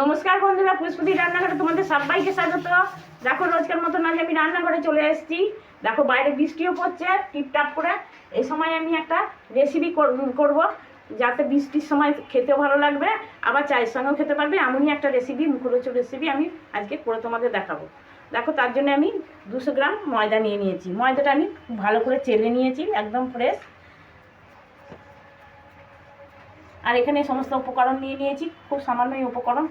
নমস্কার বন্ধুরা পুষ্পতি রান্নাঘরে তোমাদের সবাইকে স্বাগত। দেখো, রোজকার মতন আজ আমি রান্নাঘরে চলে এসেছি। দেখো, বাইরে বৃষ্টিও পড়ছে, টিপটাপ করে। এই সময় আমি একটা রেসিপি করব, যাতে বৃষ্টির সময় খেতেও ভালো লাগবে, আবার চায়ের সঙ্গেও খেতে পারবে। এমনই একটা রেসিপি মুখরোচক রেসিপি আমি আজকে করে তোমাদের দেখাবো। দেখো, তার জন্য আমি দুশো গ্রাম ময়দা নিয়ে নিয়েছি। ময়দাটা আমি ভালো করে চেলে নিয়েছি, একদম ফ্রেশ আর এখানে সমস্ত উপকরণ নিয়ে নিয়েছি। খুব সামান্যই উপকরণ।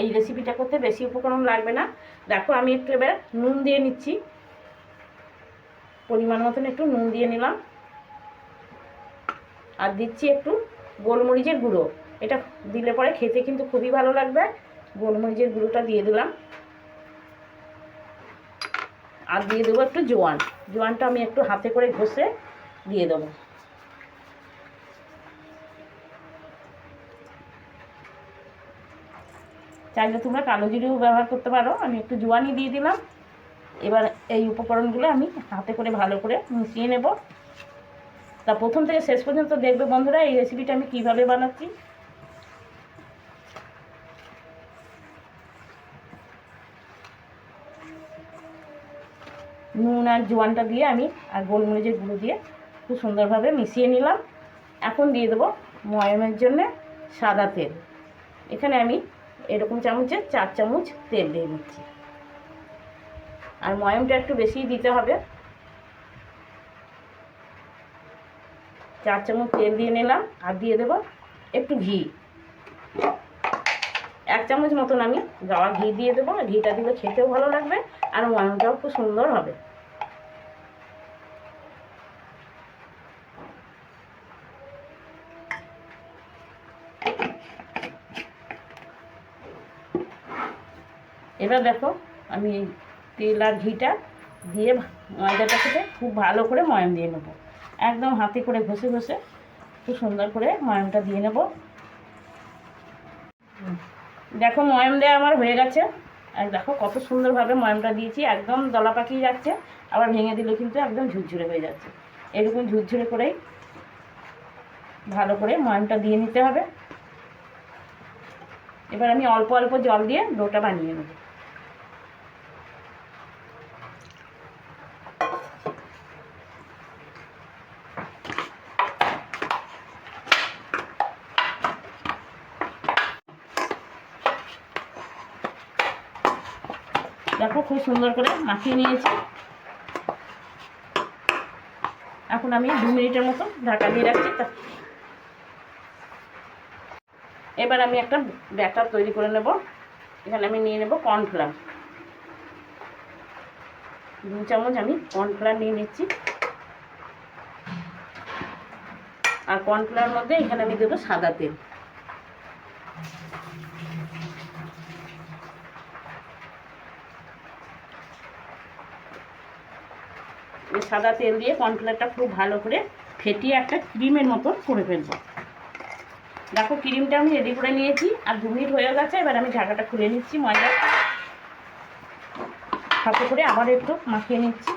এই রেসিপিটা করতে বেশি উপকরণ লাগবে না। দেখো, আমি একটু এবার নুন দিয়ে নিচ্ছি। পরিমাণ মতন একটু নুন দিয়ে নিলাম। আর দিচ্ছি একটু গোলমরিচের গুঁড়ো। এটা দিলে পরে খেতে কিন্তু খুবই ভালো লাগবে। গোলমরিচের গুঁড়োটা দিয়ে দিলাম। আর দিয়ে দেবো একটু জোয়ান। জোয়ানটা আমি একটু হাতে করে ঘষে দিয়ে দেবো। চাইলে তোমরা কালো জিরেও ব্যবহার করতে পারো। আমি একটু জোয়ানি দিয়ে দিলাম। এবার এই উপকরণগুলো আমি হাতে করে ভালো করে মিশিয়ে নেব। তা প্রথম থেকে শেষ পর্যন্ত দেখবে বন্ধুরা এই রেসিপিটা আমি কীভাবে বানাচ্ছি। নুন আর জোয়ানটা দিয়ে আমি আর গোলমরিচের গুঁড়ো দিয়ে খুব সুন্দরভাবে মিশিয়ে নিলাম। এখন দিয়ে দেবো ময়মের জন্যে সাদা তেল। এখানে আমি এরকম চামচে চার চামচ তেল দিয়ে নিচ্ছি আর ময়মটা একটু বেশিই দিতে হবে। চার চামচ তেল দিয়ে নিলাম, আর দিয়ে দেবো একটু ঘি। এক চামচ মতন আমি গাওয়া ঘি দিয়ে দেবো ঘিটা দিলে খেতেও ভালো লাগবে, আর ময়মটাও খুব সুন্দর হবে। এবার দেখো, আমি তেল আর ঘিটা দিয়ে ময়দাটা থেকে খুব ভালো করে ময়ম দিয়ে নেব। একদম হাতে করে ঘষে ঘষে খুব সুন্দর করে ময়মটা দিয়ে নেব। দেখো, ময়ম দেওয়া আমার হয়ে গেছে। আর দেখো, কত সুন্দরভাবে ময়মটা দিয়েছি। একদম দলা পাকিয়ে যাচ্ছে, আবার ভেঙে দিলে কিন্তু একদম ঝুরঝুরে হয়ে যাচ্ছে। এরকম ঝুরঝুরে করেই ভালো করে ময়মটা দিয়ে নিতে হবে। এবার আমি অল্প অল্প জল দিয়ে ডোটা বানিয়ে নেব দেখো খুব সুন্দর করে মাখিয়ে নিয়েছি। এখন আমি দু মিনিটের মতো ঢাকা দিয়ে রাখছি এবার আমি একটা ব্যাটার তৈরি করে নেব। এখানে আমি নিয়ে নেব কর্নফ্লাওয়ার। দু চামচ আমি কর্নফ্লাওয়ার নিয়ে নিচ্ছি। আর কর্নফ্লাওয়ার মধ্যে এখানে আমি দেবো সাদা তেল। সাদা তেল দিয়ে কর্নফ্লাওয়ারটা খুব ভালো করে ফেটিয়ে একটা ক্রিমের মতন করে ফেলব। দেখো, ক্রিমটা আমি রেডি করে নিয়েছি আর দু মিনিট হয়ে গেছে, এবার আমি ঢাকাটা খুলে নিচ্ছি ময়দা। হাতে করে আবার একটু মাখিয়ে নিচ্ছি।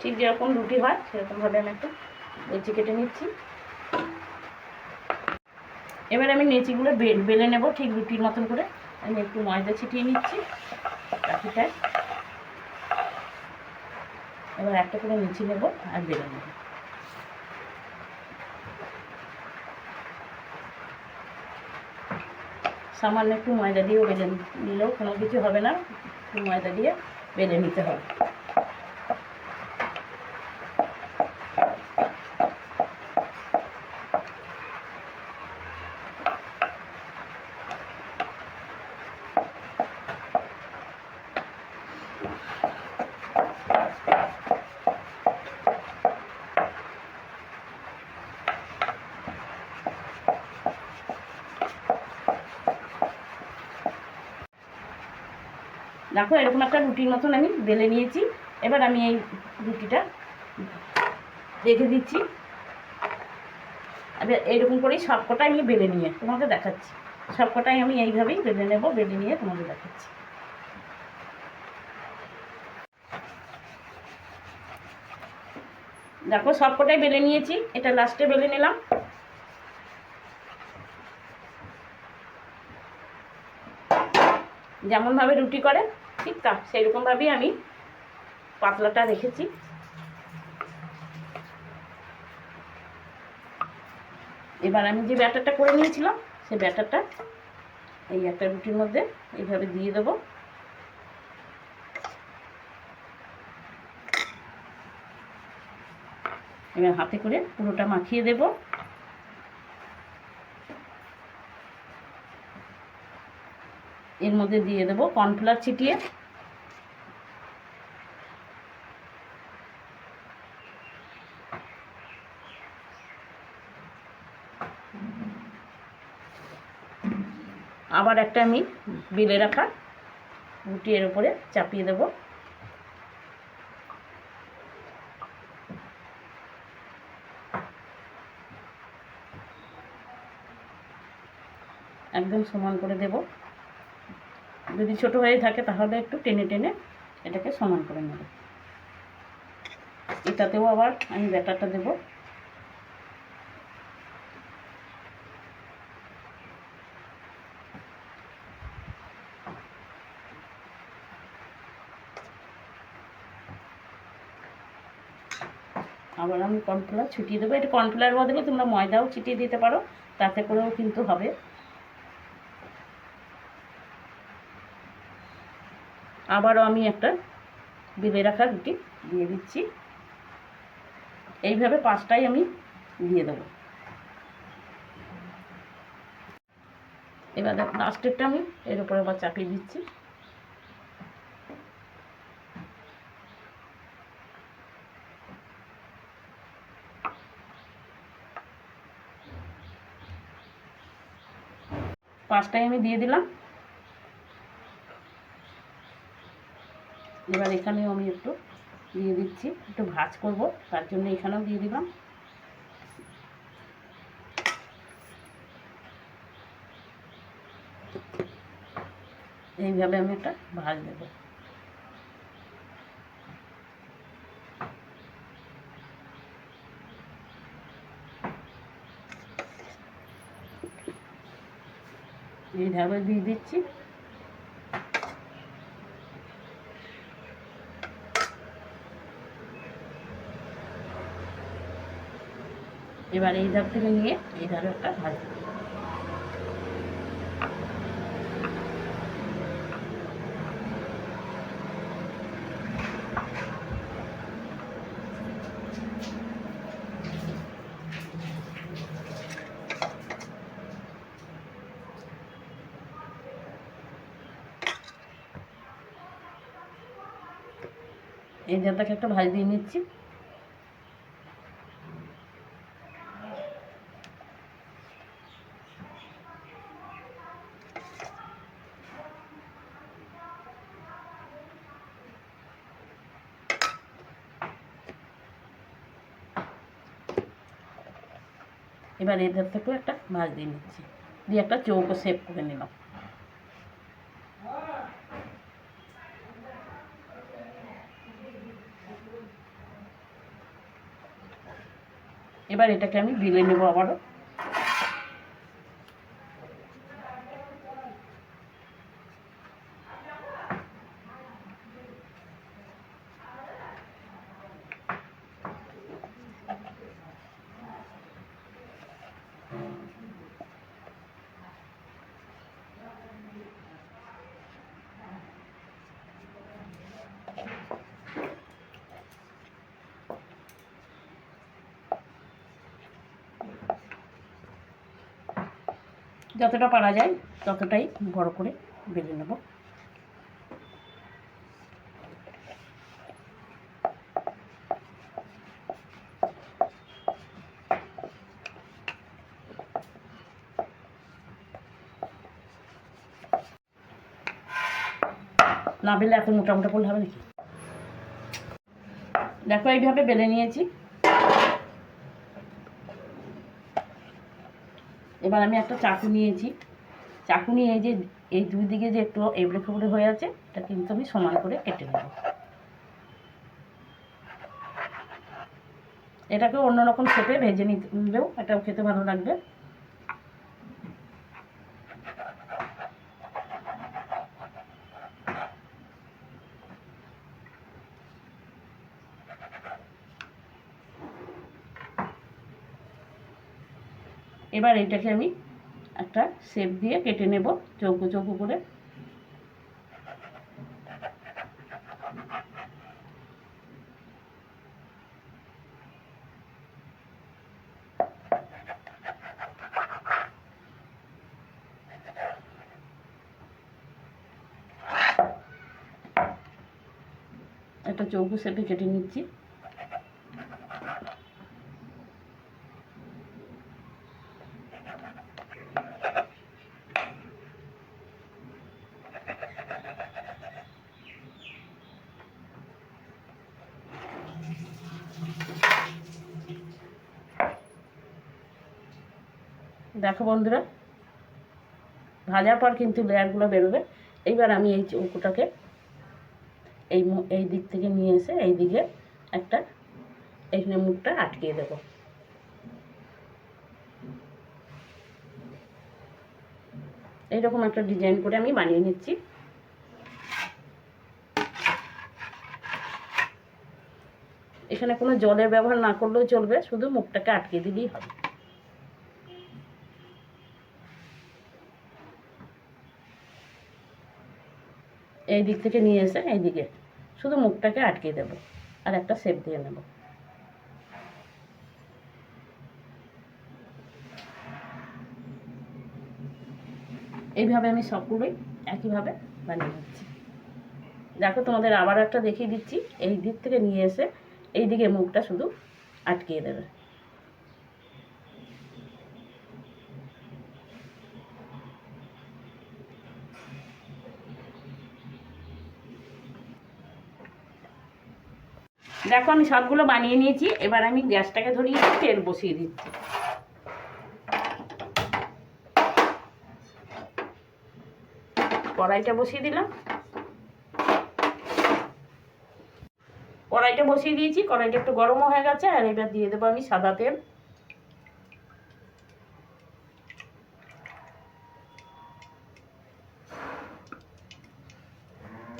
ঠিক যেরকম রুটি হয়, সেরকমভাবে আমি একটু লেচি কেটে নিচ্ছি। এবার আমি নেচিগুলো বেলে নেব ঠিক রুটির মতন করে। আমি একটু ময়দা ছিটিয়ে নিচ্ছি। পাখিটায় এবার একটা করে মিছি নেব আর বেড়ে নেব। সামান্য একটু ময়দা দিয়েও বেঁধে নিলেও কোনো কিছু হবে না। একটু ময়দা দিয়ে বেঁধে নিতে হবে। দেখো, এরকম একটা রুটির মতন আমি বেলে নিয়েছি। এবার আমি এই রুটিটা রেখে দিচ্ছি। এবার এইরকম করেই সবকটাই আমি বেলে নিয়ে তোমাকে দেখাচ্ছি। সবকটাই আমি এইভাবেই বেলে নেব, বেলে নিয়ে তোমাকে দেখাচ্ছি। দেখো, সবকটাই বেলে নিয়েছি। এটা লাস্টে বেলে নিলাম। যেমনভাবে রুটি করে ঠিক তা সেই রকমভাবেই আমি পাতলাটা রেখেছি। এবার আমি যে ব্যাটারটা করে নিয়েছিলাম সেই ব্যাটারটা এই একটা রুটির মধ্যে এইভাবে দিয়ে দেবো। এবার হাতে করে পুরোটা মাখিয়ে দেব। এর মধ্যে দিয়ে দেবো কর্নফ্লাওয়ার ছিটিয়ে। আবার একটা আমি বেলে রাখা রুটি এর উপরে চাপিয়ে দেবো। একদম সমান করে দেব। যদি ছোট হয়ে থাকে তাহলে একটু টেনে টেনে এটাকে সমান করে নেব। এটাতেও আবার আমি ব্যাটারটা দেব। আবার আমি কর্নফ্লাওয়ার ছুটিয়ে দেবো। এটা কর্নফ্লাওয়ার বদলে তোমরা ময়দাও ছিটিয়ে দিতে পারো। তাতে করেও কিন্তু হবে। আবারও আমি একটা বেলে রাখা রুটি দিয়ে দিচ্ছি। এইভাবে পাঁচটাই আমি দিয়ে দেবো। এবার দেখো লাস্টেরটা আমি এর উপরে আবার চাপিয়ে দিচ্ছি। পাঁচটাই আমি দিয়ে দিলাম। এবার এখানেও আমি একটু দিয়ে দিচ্ছি, একটু ভাজ করব, তার জন্য এখানেও দিয়ে দিলাম। এইভাবে আমি একটা ভাজ দেবো। এইভাবে দিয়ে দিচ্ছি। এবার এই ধার থেকে নিয়ে এই ধারে একটা ভাজি এই ধারটাকে একটা ভাজ দিয়ে নিচ্ছি। এবার এদের থেকেও একটা মাছ দিয়ে নিচ্ছি। দিয়ে একটা চৌকো সেভ করে নিলাম। এবার এটাকে আমি বিলে নেব আবারও। যতটা পারা যায়, ততটাই বড় করে বেলে নেব। না বেলে এত মোটা মোটা করলে হবে নাকি? দেখো, এইভাবে বেলে নিয়েছি। এবার আমি একটা চাকু নিয়েছি। চাকু নিয়ে এই যে, এই দুই দিকে যে একটু এবড়ে খেবড়ে হয়ে আছে, এটা কিন্তু আমি সমান করে কেটে নেব। এটাকে অন্যরকম শেপে ভেজে নিলেও এটাও খেতে ভালো লাগবে। এবার এটাকে আমি একটা শেপ দিয়ে কেটে নেব, চৌকো চৌকো করে। একটা চৌকো শেপে কেটে নিচ্ছি। দেখো বন্ধুরা, ভাজার পর কিন্তু লেয়ারগুলো বেরোবে। এইবার আমি এই চৌকোটাকে এই এই দিক থেকে নিয়ে এসে এই দিকে একটা এখানে মুখটা আটকিয়ে দেবো। এইরকম একটা ডিজাইন করে আমি বানিয়ে নিচ্ছি। এখানে কোনো জলের ব্যবহার না করলেও চলবে, শুধু মুখটাকে আটকে দিলেই হবে। এই দিক থেকে নিয়ে এসে এই দিকে। শুধু মুখটাকে আটকে দেবো আর একটা শেপ দিয়ে নেব। এইভাবে আমি সবগুলোই একইভাবে বানিয়ে নিচ্ছি। দেখো তোমাদের আবার একটা দেখিয়ে দিচ্ছি। এই দিক থেকে নিয়ে এসে এই দিকে মুখটা শুধু আটকিয়ে দেবে। দেখো আমি সবগুলো বানিয়ে নিয়েছি, এবার আমি গ্যাসটাকে ধরিয়ে তেল বসিয়ে দিচ্ছি। কড়াইটা বসিয়ে দিলাম। কড়াইটা বসিয়ে দিয়েছি, কড়াইটা একটু গরমও হয়ে গেছে, আর এবার দিয়ে দেবো আমি সাদা তেল।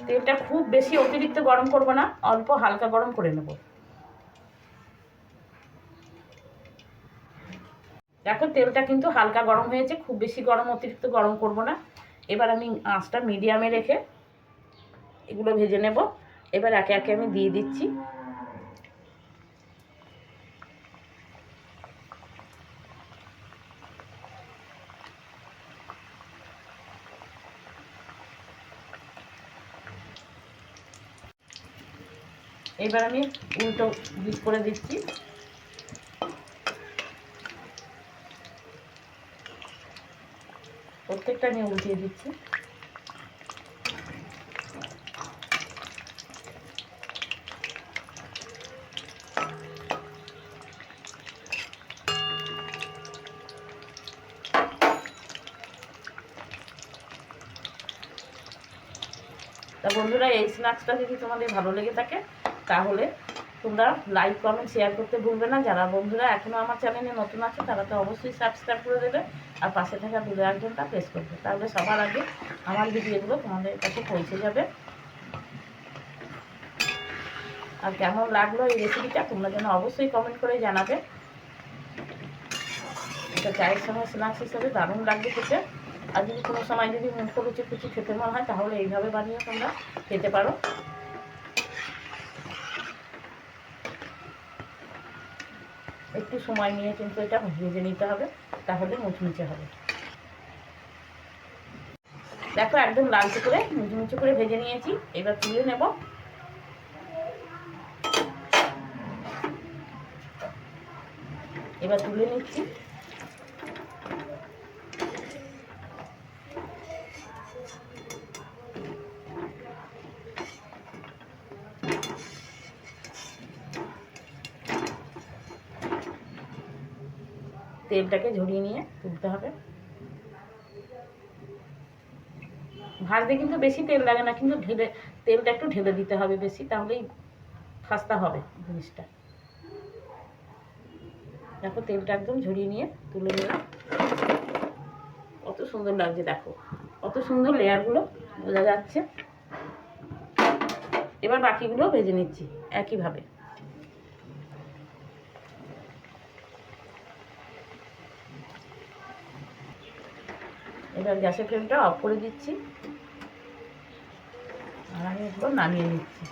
তেলটা খুব বেশি অতিরিক্ত গরম করব না, অল্প হালকা গরম করে নেব। দেখো, তেলটা কিন্তু হালকা গরম হয়েছে, খুব বেশি গরম, অতিরিক্ত গরম করব না। এবার আমি আঁচটা মিডিয়ামে রেখে এগুলো ভেজে নেব। এবার একে একে আমি দিয়ে দিচ্ছি। এবার আমি উল্টো দিক করে দিচ্ছি। প্রত্যেকটা আমি উল্টিয়ে দিচ্ছি। তা বন্ধুরা, এই স্ন্যাক্সটা যদি তোমাদের ভালো লেগে থাকে তাহলে তোমরা লাইক, কমেন্ট শেয়ার করতে ভুলবে না। যারা বন্ধুরা এখনও আমার চ্যানেলে নতুন আছে, তারা তো অবশ্যই সাবস্ক্রাইব করে দেবে আর পাশে থাকা দূরে একজনটা প্রেস করবে। তাহলে সবার আগে আমার ভিডিওগুলো তোমাদের কাছে পৌঁছে যাবে। আর কেমন লাগল এই রেসিপিটা তোমরা যেন অবশ্যই কমেন্ট করে জানাবে। এটা চায়ের সঙ্গে স্ন্যাক্স হিসেবে দারুণ লাগবে খেতে। আর যদি কোনো সময় যদি মুখ লুচি কুচি খেতে মনে হয়, তাহলে এইভাবে বানিয়ে তোমরা খেতে পারো। একটু সময় নিয়ে কিন্তু এটা ভেজে নিতে হবে, তাহলে মুচমুচে হবে। দেখো, একদম লালচে করে, মুচমুচে করে ভেজে নিয়েছি, এবার তুলে নেব। এবার তুলে নিচ্ছি। তেলটাকে ঝরিয়ে নিয়ে তুলতে হবে। ভাজতে কিন্তু বেশি তেল লাগে না, কিন্তু ঢেলে, তেলটা একটু ঢেলে দিতে হবে বেশি, তাহলেই খাস্তা হবে জিনিসটা। দেখো তেলটা একদম ঝরিয়ে নিয়ে তুলে নিলাম। কত সুন্দর লাগছে দেখো, কত সুন্দর লেয়ারগুলো বোঝা যাচ্ছে। এবার বাকিগুলো ভেজে নিচ্ছি একইভাবে। এবার গ্যাসের ফ্লেমটা অফ করে দিচ্ছি। আর আমি একবার নামিয়ে নিচ্ছি।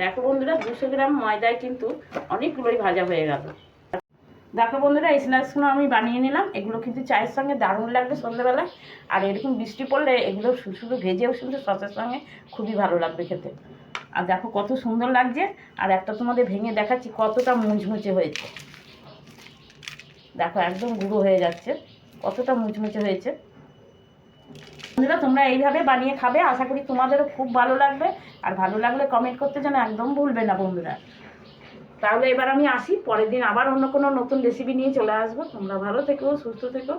দেখো বন্ধুরা, দুশো গ্রাম ময়দায় কিন্তু অনেকগুলোই ভাজা হয়ে গেল। দেখো বন্ধুরা, এই স্ন্যাক্সগুলো আমি বানিয়ে নিলাম। এগুলো কিন্তু চায়ের সঙ্গে দারুণ লাগবে সন্ধ্যেবেলায় আর এরকম বৃষ্টি পড়লে এগুলো শুধু ভেজেও কিন্তু সসের সঙ্গে খুবই ভালো লাগবে খেতে। আর দেখো কত সুন্দর লাগছে। আর একটা তোমাদের ভেঙে দেখাচ্ছি কতটা মুচমুচে হয়েছে। দেখো একদম গুঁড়ো হয়ে যাচ্ছে। কতটা মুচমুচে হয়েছে। বন্ধুরা, তোমরা এইভাবে বানিয়ে খাবে, আশা করি তোমাদেরও খুব ভালো লাগবে। আর ভালো লাগলে কমেন্ট করতে যেন একদম ভুলবে না বন্ধুরা। তাহলে এবার আমি আসি, পরের দিন আবার অন্য কোনো নতুন রেসিপি নিয়ে চলে আসব। তোমরা ভালো থেকো, সুস্থ থেকো।